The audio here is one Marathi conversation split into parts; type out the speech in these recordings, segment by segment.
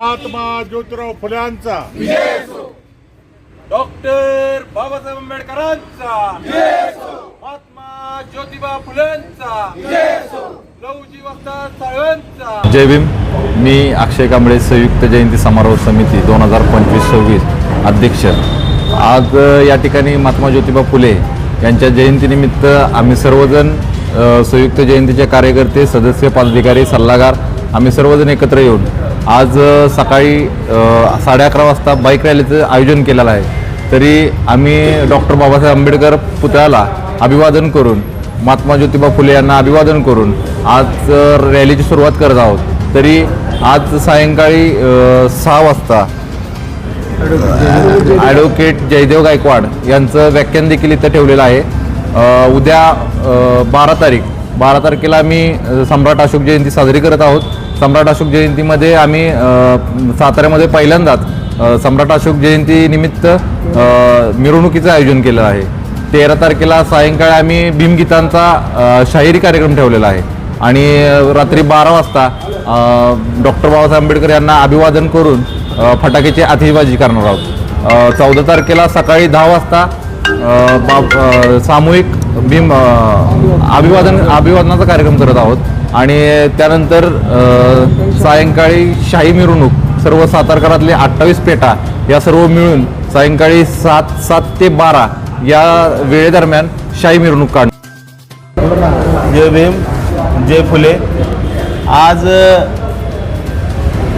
महात्मा ज्योतिराव फुल्यांचा डॉक्टर बाबासाहेब आंबेडकरांचा. महात्मा ज्योतिबा साहेबांचा जय भीम. मी अक्षय कांबळे संयुक्त जयंती समारोह समिती दोन हजार पंचवीस सव्वीस अध्यक्ष. आज या ठिकाणी महात्मा ज्योतिबा फुले यांच्या जयंतीनिमित्त आम्ही सर्वजण संयुक्त जयंतीचे कार्यकर्ते सदस्य पदाधिकारी सल्लागार आम्ही सर्वजण एकत्र येऊन आज सकाळी साडे अकरा वाजता बाईक रॅलीचं आयोजन केलेलं आहे. तरी आम्ही डॉक्टर बाबासाहेब आंबेडकर पुतळ्याला अभिवादन करून महात्मा ज्योतिबा फुले यांना अभिवादन करून आज रॅलीची सुरुवात करत आहोत. तरी आज सायंकाळी सहा वाजता ॲडव्होकेट जयदेव गायकवाड यांचं व्याख्यान देखील इथं ठेवलेलं आहे. उद्या बारा तारीख. बारा तारखेला आम्ही सम्राट अशोक जयंती साजरी करत आहोत. सम्राट अशोक जयंतीमध्ये आम्ही साताऱ्यामध्ये पहिल्यांदाच सम्राट अशोक जयंतीनिमित्त मिरवणुकीचं आयोजन केलं आहे. तेरा तारखेला सायंकाळी आम्ही भीमगीतांचा शाहिरी कार्यक्रम ठेवलेला आहे. आणि रात्री बारा वाजता डॉक्टर बाबासाहेब आंबेडकर यांना अभिवादन करून फटाक्याची आतिषबाजी करणार आहोत. चौदा तारखेला सकाळी दहा वाजता बाब- सामूहिक भीम अभिवादन अभिवादनाचा कार्यक्रम करत आहोत. आणि त्यानंतर सायंकाळी शाही मिरवणूक सर्व सातारकरातले अठ्ठावीस पेटा या सर्व मिळून सायंकाळी सात सात ते बारा या वेळेदरम्यान शाही मिरवणूक काढ जय भीम जय फुले. आज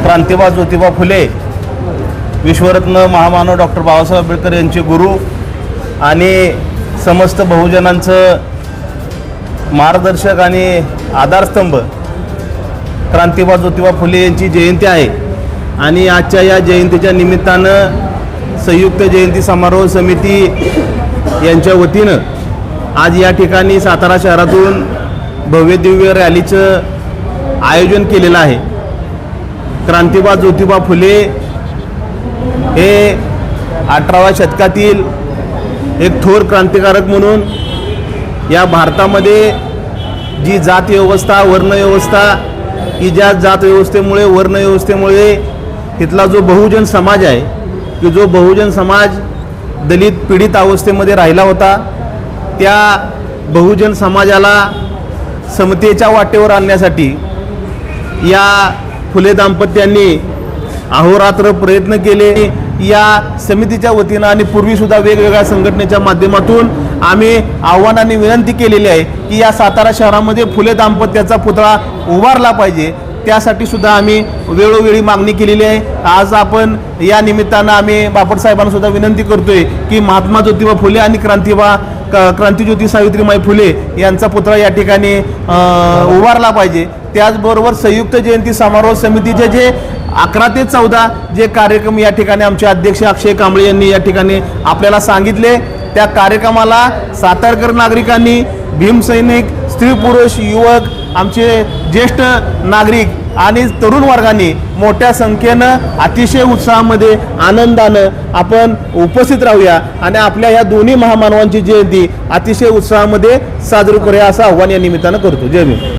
क्रांतिबा ज्योतिबा फुले विश्वरत्न महामानव डॉक्टर बाबासाहेब आंबेडकर यांचे गुरु आणि समस्त बहुजनांचं मार्गदर्शक आणि आधारस्तंभ क्रांतिबा ज्योतिबा फुले यांची जयंती आहे. आणि आजच्या या जयंतीच्या निमित्तानं संयुक्त जयंती समारोह समिती यांच्या वतीनं आज या ठिकाणी सातारा शहरातून भव्यदिव्य रॅलीचं आयोजन केलेलं आहे. क्रांतिबा ज्योतिबा फुले हे अठराव्या शतकातील एक थोर क्रांतिकारक म्हणून या भारतामध्ये जी जात व्यवस्था की ज्या जात व्यवस्थेमुळे वर्णव्यवस्थेमुळे तिथला जो बहुजन समाज आहे की जो बहुजन समाज दलित पीडित अवस्थेमध्ये राहिला होता त्या बहुजन समाजाला समतेच्या वाटेवर आणण्यासाठी या फुले दाम्पत्यांनी अहोरात्र प्रयत्न केले. या समितीच्या वतीनं आणि पूर्वीसुद्धा वेगवेगळ्या संघटनेच्या माध्यमातून आम्ही आव्हानाने विनंती केलेली आहे की या सातारा शहरामध्ये फुले दाम्पत्याचा पुतळा उभारला पाहिजे. त्यासाठी सुद्धा आम्ही वेळोवेळी मागणी केलेली आहे. आज आपण या निमित्तानं आम्ही बापट सुद्धा विनंती करतोय की महात्मा ज्योतिबा फुले आणि क्रांतिबा क्रांतिज्योती सावित्रीमाई फुले यांचा पुतळा या ठिकाणी उभारला पाहिजे. त्याचबरोबर संयुक्त जयंती समारोह समितीचे जे अकरा ते चौदा जे कार्यक्रम या ठिकाणी आमचे अध्यक्ष अक्षय कांबळे यांनी या ठिकाणी आपल्याला सांगितले. त्या कार्यक्रमाला सातारकर नागरिकांनी भीमसैनिक स्त्री पुरुष युवक आमचे ज्येष्ठ नागरिक आणि तरुण वर्गाने मोठ्या संख्येनं अतिशय उत्साहामध्ये आनंदानं आपण उपस्थित राहूया आणि आपल्या या दोन्ही महामानवांची जयंती अतिशय उत्साहामध्ये साजरी करूया असं आव्हान या निमित्तानं करतो. जय भीम.